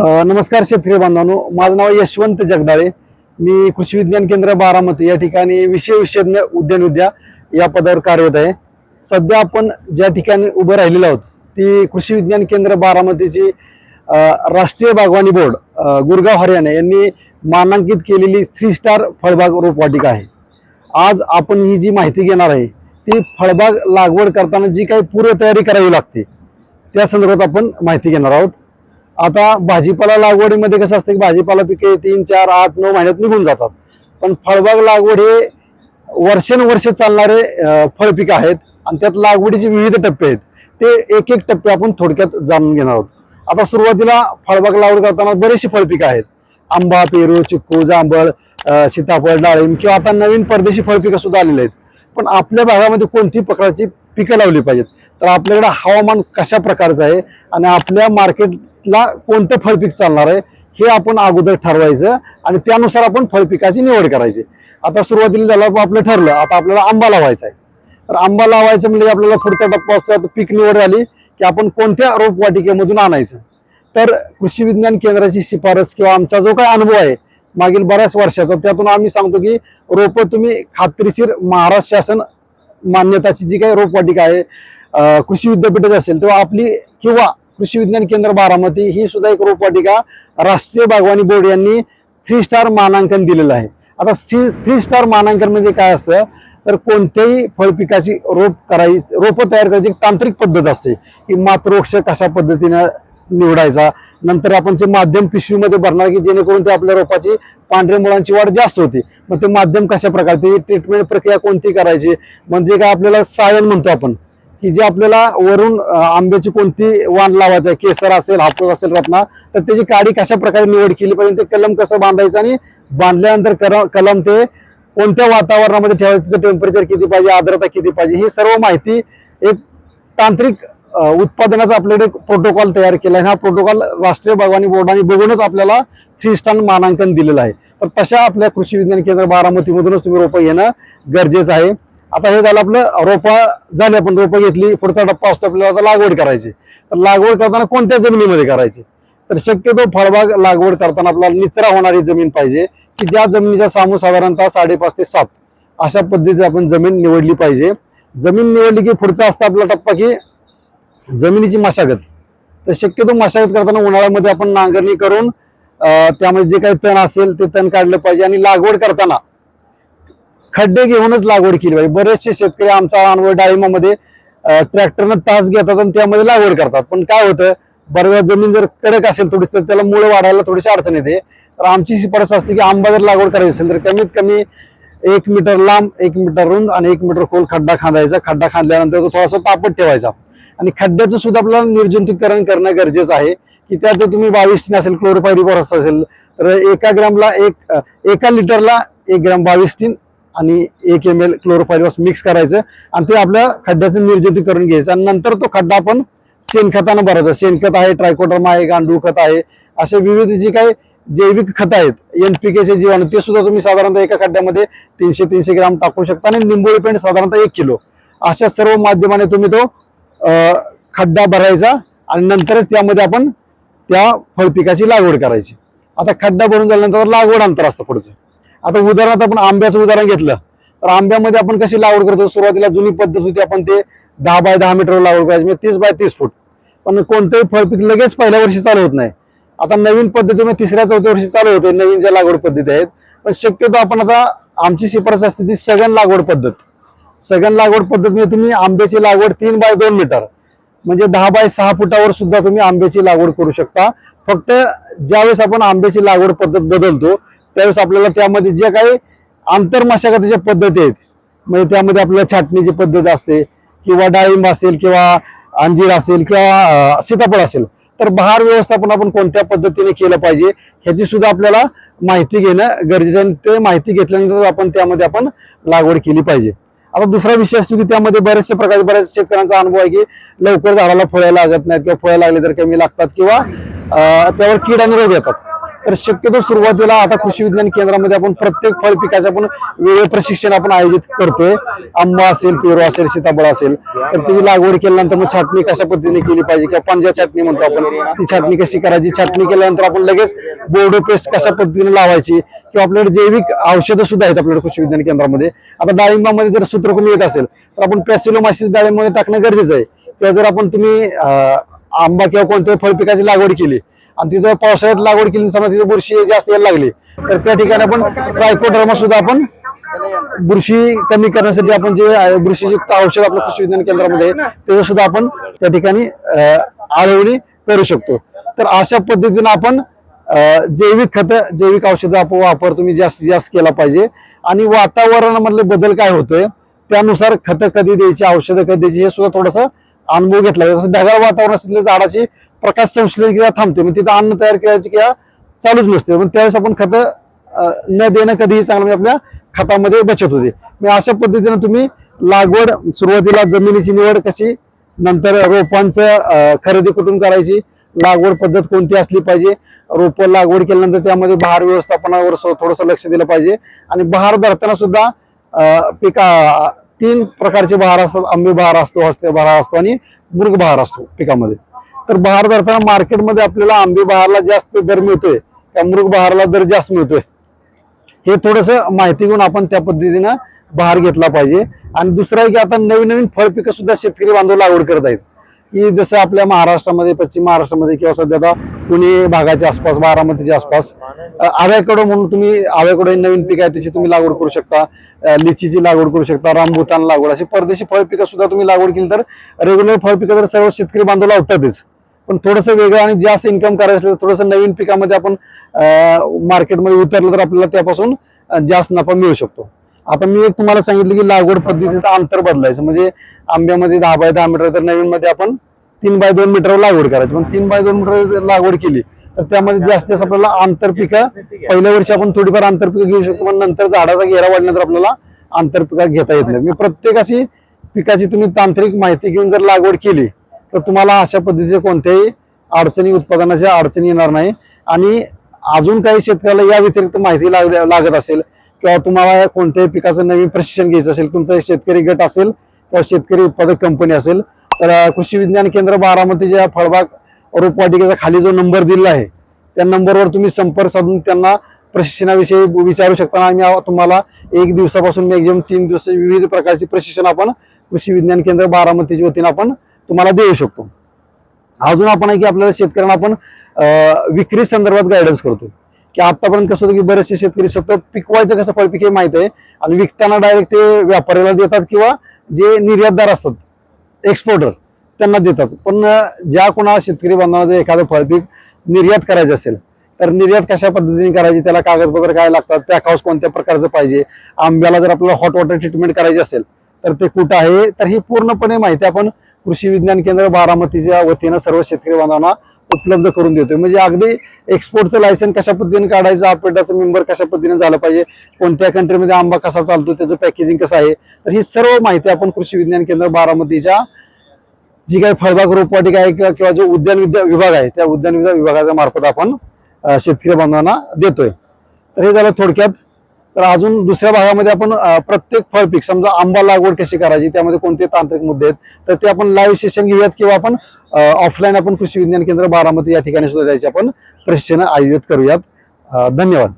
नमस्कार शेतकरी बांधवांनो. माझं नाव यशवंत जगदाळे. मी कृषी विज्ञान केंद्र बारामती या ठिकाणी विषय उद्यान उद्या या पदावर कार्यरत आहे. सध्या आपण ज्या ठिकाणी उभं राहिलेलो आहोत ती कृषी विज्ञान केंद्र बारामतीची राष्ट्रीय बागवानी बोर्ड गुरगाव हरियाणा यांनी मानांकित केलेली थ्री स्टार फळबाग रोपवाटिका आहे. आज आपण ही जी माहिती घेणार आहे ती फळबाग लागवड करताना जी काही पूर्वतयारी करावी लागते त्या संदर्भात आपण माहिती घेणार आहोत. आता भाजीपाला लागवडीमध्ये कसं असतं की भाजीपाला पिके तीन चार आठ नऊ महिन्यात निघून जातात. पण फळबाग लागवड हे वर्षानुवर्ष चालणारे फळपिकं आहेत आणि त्यात लागवडीचे विविध टप्पे आहेत. ते एक एक टप्पे आपण थोडक्यात जाणून घेणार आहोत. आता सुरुवातीला फळबाग लागवड करताना बरेचशी फळपिकं आहेत. आंबा पेरू चिक्कू जांभळ सीताफळ डाळिंब किंवा आता नवीन परदेशी फळपिकं सुद्धा आलेली आहेत. पण आपल्या भागामध्ये कोणती प्रकारची पिकं लावली पाहिजेत? तर आपल्याकडे हवामान कशा प्रकारचं आहे? आणि आपल्या मार्केट ला कोणतं फळपीक चालणार आहे हे आपण अगोदर ठरवायचं आणि त्यानुसार आपण फळपिकाची निवड करायची. आता सुरुवातीला झालं आपलं ठरलं आता आपल्याला आंबा लावायचा आहे. तर आंबा लावायचं म्हणजे आपल्याला पुढचा टप्पा असतो आता पीक निवड झाली की आपण कोणत्या रोपवाटिकेमधून आणायचं? तर कृषी विज्ञान केंद्राची शिफारस किंवा आमचा जो काही अनुभव आहे मागील बऱ्याच वर्षाचा त्यातून आम्ही सांगतो की रोपं तुम्ही खात्रीशीर महाराष्ट्र शासन मान्यताची जी काही रोपवाटिका आहे कृषी विद्यापीठाची असेल तेव्हा आपली किंवा कृषी विज्ञान केंद्र बारामती ही सुद्धा एक रोपवाटिका राष्ट्रीय बागवानी बोर्ड यांनी थ्री स्टार मानांकन दिलेलं आहे. आता थ्री थ्री स्टार मानांकन म्हणजे काय असतं? तर कोणत्याही फळपिकाची रोप करायची रोपं तयार करायची एक तांत्रिक पद्धत असते की मातृवृक्ष कशा पद्धतीनं निवडायचा. नंतर आपण ते माध्यम पिशवीमध्ये भरणार की जेणेकरून ते आपल्या रोपाची पांढऱ्या मुळांची वाढ जास्त होते. मग ते माध्यम कशा प्रकारचे ट्रीटमेंट प्रक्रिया कोणती करायची? म्हणजे काय आपल्याला सायन म्हणतो आपण. की जे आपल्याला वरून आंब्याची कोणती वाण लावायचं आहे केसर असेल हापूस असेल रत्ना तर त्याची काडी कशा प्रकारे निवड केली पाहिजे ते कलम कसं बांधायचं आणि बांधल्यानंतर कलम ते कोणत्या वातावरणामध्ये ठेवायचं तिथं टेम्परेचर किती पाहिजे आर्द्रता किती पाहिजे ही सर्व माहिती एक तांत्रिक उत्पादनाचा आपल्याकडे प्रोटोकॉल तयार केला आहे. हा प्रोटोकॉल राष्ट्रीय बागवानी बोर्डाने बघूनच आपल्याला थ्री स्टार मानांकन दिलेलं आहे. तर तशा आपल्या कृषी विज्ञान केंद्र बारामतीमधूनच तुम्ही रोपं घेणं गरजेचं आहे. आता हे झालं आपलं रोपा झाले आपण रोपं घेतली पुढचा टप्पा असतो आपल्याला आता लागवड करायची. तर लागवड करताना कोणत्या जमिनीमध्ये करायची? तर शक्यतो फळबाग लागवड करताना आपल्याला निचरा होणारी जमीन पाहिजे की ज्या जमिनीचा सामू साधारणतः साडेपाच ते सात अशा पद्धतीने आपण जमीन निवडली पाहिजे. जमीन निवडली की पुढचा असता आपला टप्पा की जमिनीची मशागत. तर शक्यतो मशागत करताना उन्हाळ्यामध्ये आपण नांगरणी करून त्यामध्ये जे काही तण असेल ते तण काढलं पाहिजे आणि लागवड करताना खड्डे घेऊनच लागवड केली पाहिजे. बरेचसे शेतकरी आमचा अनुभव डाळिंबामध्ये ट्रॅक्टरनं तास घेतात आणि त्यामध्ये लागवड करतात. पण काय होतं बऱ्याच जमीन जर कडक असेल थोडीशी तर त्याला मुळं वाढायला थोडीशी अडचण येते. तर आमची शिफारस असते की आंबा जर लागवड करायची असेल तर कमीत कमी एक मीटर लांब एक मीटर रुंद आणि एक मीटर खोल खड्डा खांदायचा. खड्डा खांदल्यानंतर तो थोडासा पापट ठेवायचा. आणि खड्ड्याचं सुद्धा आपल्याला निर्जंतुकीकरण करणं गरजेचं आहे की त्यात तुम्ही बावीस टीन असेल क्लोरोपायरिफॉस असेल तर एका ग्रॅमला एक एका लिटरला एक ग्रॅम बावीस टीन आणि एक एम एल क्लोरोफायरिफॉस मिक्स करायचं आणि ते आपल्या खड्ड्याचं निर्जंतुकीकरण घ्यायचं. आणि नंतर तो खड्डा आपण शेणखतानं भरायचा. शेणखत आहे ट्रायकोडर्मा आहे गांडूळ खत आहे. असे विविध जे काही जैविक खत आहेत एनपीकेचे जीवाणू ते सुद्धा तुम्ही साधारणतः एका खड्ड्यामध्ये तीनशे तीनशे ग्राम टाकू शकता आणि निंबोळी पेंट साधारणतः एक किलो. अशा सर्व माध्यमाने तुम्ही तो खड्डा भरायचा आणि नंतरच त्यामध्ये आपण त्या फळपिकाची लागवड करायची. आता खड्डा भरून झाल्यानंतर लागवड अंतर असतं पुढचं. आता उदाहरणार्थ आपण आंब्याचं उदाहरण घेतलं. तर आंब्यामध्ये आपण कशी लागवड करतो? सुरुवातीला जुनी पद्धत होती आपण ते दहा बाय दहा मीटर लागवड करायची म्हणजे तीस बाय तीस फूट. पण कोणतंही फळपीक लगेच पहिल्या वर्षी चालू होत नाही. आता नवीन पद्धतीमध्ये तिसऱ्या चौथ्या वर्षी चालू होते नवीन ज्या लागवड पद्धती आहेत. पण शक्यतो आपण आता आमची शिफारस असते ती सघन लागवड पद्धत. सघन लागवड पद्धतीने म्हणजे तुम्ही आंब्याची लागवड तीन बाय दोन मीटर. म्हणजे दहा बाय सहा फुटावर सुद्धा तुम्ही आंब्याची लागवड करू शकता. फक्त ज्यावेळेस आपण आंब्याची लागवड पद्धत बदलतो त्यावेळेस आपल्याला त्यामध्ये जे काही आंतरमशागतीच्या पद्धती आहेत म्हणजे त्यामध्ये आपल्याला छाटणीची पद्धत असते किंवा डाळिंब असेल किंवा अंजीर असेल किंवा सीताफळ असेल तर बहार व्यवस्थापन आपण कोणत्या पद्धतीने केलं पाहिजे ह्याची सुद्धा आपल्याला माहिती घेणं गरजेचं आहे. आणि ते माहिती घेतल्यानंतर आपण त्यामध्ये आपण लागवड केली पाहिजे. आता दुसरा विषय असतो की त्यामध्ये बरेचसे प्रकारचे बऱ्याच शेतकऱ्यांचा अनुभव आहे की लवकर झाडाला फळं लागत नाहीत किंवा फळं लागले तर कमी लागतात किंवा त्यावर कीड आणि रोग येतात. तर शक्यतो सुरुवातीला आता कृषी विज्ञान केंद्रामध्ये आपण प्रत्येक फळ पिकाचं आपण वेगळे प्रशिक्षण आपण आयोजित करतोय. आंबा असेल पेरू असेल सीताफळ असेल. तर त्याची लागवड केल्यानंतर मग छाटणी कशा पद्धतीने केली पाहिजे किंवा पंजा छाटणी म्हणतो आपण. ती छाटणी कशी करायची? छाटणी केल्यानंतर आपण लगेच बोर्डो पेस्ट कशा पद्धतीने लावायची किंवा आपल्याकडे जैविक औषधं सुद्धा आहेत आपल्याकडे कृषी विज्ञान केंद्रामध्ये. आता डाळिंबामध्ये जर सूत्रकुमी येत असेल तर आपण पॅसिलोमासिस डाळिंबामध्ये टाकणं गरजेचं आहे. किंवा जर आपण तुम्ही आंबा किंवा कोणत्याही फळ पिकाची लागवड केली आणि तिथं पावसाळ्यात लागवड केली समजा तिथे बुरशी जास्त यायला लागली तर त्या ठिकाणी आपण ट्रायकोडर्मा सुद्धा आपण बुरशी कमी करण्यासाठी आपण जे बुरशीयुक्त औषध आपल्या कृषी विज्ञान केंद्रामध्ये ते त्याचं सुद्धा आपण त्या ठिकाणी आळवणी करू शकतो. तर अशा पद्धतीनं आपण जैविक खत जैविक औषधं आपण वापर तुम्ही जास्तीत जास्त केला पाहिजे. आणि वातावरणामधले बदल काय होतोय त्यानुसार खतं कधी द्यायची औषधं कधी द्यायची हे सुद्धा थोडंसं अनुभव घेतला जसं ढगाळ वातावरण असेल झाडाची प्रकाश संश्लेषण क्रिया थांबते. मग तिथं अन्न तयार करायची क्रिया चालूच नसते. मग त्यावेळेस आपण खतं न देणं कधीही चांगलं म्हणजे आपल्या खतामध्ये बचत होते. मग अशा पद्धतीनं तुम्ही लागवड सुरुवातीला जमिनीची निवड कशी नंतर रोपांचं खरेदी कुठून करायची लागवड पद्धत कोणती असली पाहिजे रोप लागवड केल्यानंतर त्यामध्ये बहार व्यवस्थापनावर थोडंसं लक्ष दिलं पाहिजे. आणि बहार धरताना सुद्धा पिका तीन प्रकारचे बहार असतात. आंबे बहार असतो हस्ते बहार असतो आणि मृग बहार असतो पिकामध्ये. तर बहार धरताना मार्केटमध्ये आपल्याला आंबे बहारला जास्त दर मिळतोय त्या मृग बहारला दर जास्त मिळतोय. हे थोडस माहिती घेऊन आपण त्या पद्धतीनं बहार घेतला पाहिजे. आणि दुसरं आहे की आता नवीन नवीन फळ पिकं सुद्धा शेतकरी बांधव लागवड करत आहेत. की जसं आपल्या महाराष्ट्रामध्ये पश्चिम महाराष्ट्रामध्ये किंवा सध्या आता पुणे भागाच्या आसपास बारामतीच्या आसपास आव्याकडं म्हणून तुम्ही आव्याकडं नवीन पीक आहे त्याची तुम्ही लागवड करू शकता. लिचीची लागवड करू शकता रामभूतान लागवड अशी परदेशी फळ पिकं सुद्धा तुम्ही लागवड केली तर रेग्युलर फळ पिकं तर सर्व शेतकरी बांधव लावतातच. पण थोडंसं वेगळं आणि जास्त इन्कम करायचं असलं तर थोडंसं नवीन पिकामध्ये आपण मार्केटमध्ये उतरलं तर आपल्याला त्यापासून जास्त नफा मिळू शकतो. आता मी एक तुम्हाला सांगितलं की लागवड पद्धतीचं अंतर बदलायचं. म्हणजे आंब्यामध्ये दहा बाय दहा मीटर तर नवीनमध्ये आपण तीन बाय दोन मीटरवर लागवड करायची. पण तीन बाय दोन मीटर लागवड केली तर त्यामध्ये जास्तीत जास्त आपल्याला आंतरपिकं पहिल्या वर्षी आपण थोडीफार आंतरपिकं घेऊ शकतो. पण नंतर झाडाचा घेरा वाढल्यानंतर आपल्याला आंतरपिकं घेता येत नाही मी प्रत्येक अशी पिकाची तुम्ही तांत्रिक माहिती घेऊन जर लागवड केली तर तुम्हाला अशा पद्धतीचे कोणत्याही अडचणी उत्पादनाच्या अडचणी येणार नाही. आणि अजून काही शेतकऱ्याला या व्यतिरिक्त माहिती लागत असेल किंवा तुम्हाला कोणत्याही पिकाचं नवीन प्रशिक्षण घ्यायचं असेल तुमचा शेतकरी गट असेल किंवा शेतकरी उत्पादक कंपनी असेल तर कृषी विज्ञान केंद्र बारामतीच्या फळबाग रोपवाटिकेचा खाली जो नंबर दिलेला आहे त्या नंबरवर तुम्ही संपर्क साधून त्यांना प्रशिक्षणाविषयी विचारू शकता आणि तुम्हाला एक दिवसापासून मॅक्झिमम तीन दिवस विविध प्रकारचे प्रशिक्षण आपण कृषी विज्ञान केंद्र बारामतीच्या वतीनं आपण तुम्हाला देऊ शकतो. अजून आपण आहे की आपल्याला शेतकऱ्यांना आपण विक्री संदर्भात गायडन्स करतो. की आतापर्यंत कसं होतं की बरेचसे शेतकरी स्वतः पिकवायचं कसं फळपिक हे माहीत आहे आणि विकताना डायरेक्ट ते व्यापाऱ्याला देतात किंवा जे निर्यातदार असतात एक्सपोर्टर त्यांना देतात. पण ज्या कोणा शेतकरी बांधवांना एखादं फळपीक निर्यात करायचं असेल तर निर्यात कशा पद्धतीने करायची? त्याला कागदपत्र काय लागतात? पॅक हाऊस कोणत्या प्रकारचं पाहिजे? आंब्याला जर आपल्याला हॉट वॉटर ट्रीटमेंट करायची असेल तर ते कुठं आहे? तर ही पूर्णपणे माहिती आपण कृषी विज्ञान केंद्र बारामतीच्या वतीनं सर्व शेतकरी बांधवांना उपलब्ध करून देतोय. म्हणजे अगदी एक्सपोर्टचं लायसन कशा पद्धतीने काढायचं आपेटाचं मेंबर कशा पद्धतीने झालं पाहिजे कोणत्या कंट्रीमध्ये आंबा कसा चालतो त्याचं पॅकेजिंग कसं आहे तर ही सर्व माहिती आपण कृषी विज्ञान केंद्र बारामतीच्या जी काही फळबाग रोपवाटिका आहे किंवा किंवा जो उद्यान विद्या विभाग आहे त्या उद्यान विद्या विभागाच्या मार्फत आपण शेतकरी बांधवांना देतोय. तर हे झालं थोडक्यात. तर अजून दुसऱ्या भागामध्ये आपण प्रत्येक फळपीक समजा आंबा लागवड कशी करायची त्यामध्ये कोणते तांत्रिक मुद्दे आहेत तर ते आपण लाईव्ह सेशन घेऊयात किंवा आपण ऑफलाईन आपण कृषी विज्ञान केंद्र बारामती या ठिकाणी सुद्धा त्याचे आपण प्रशिक्षण आयोजित करूयात. धन्यवाद.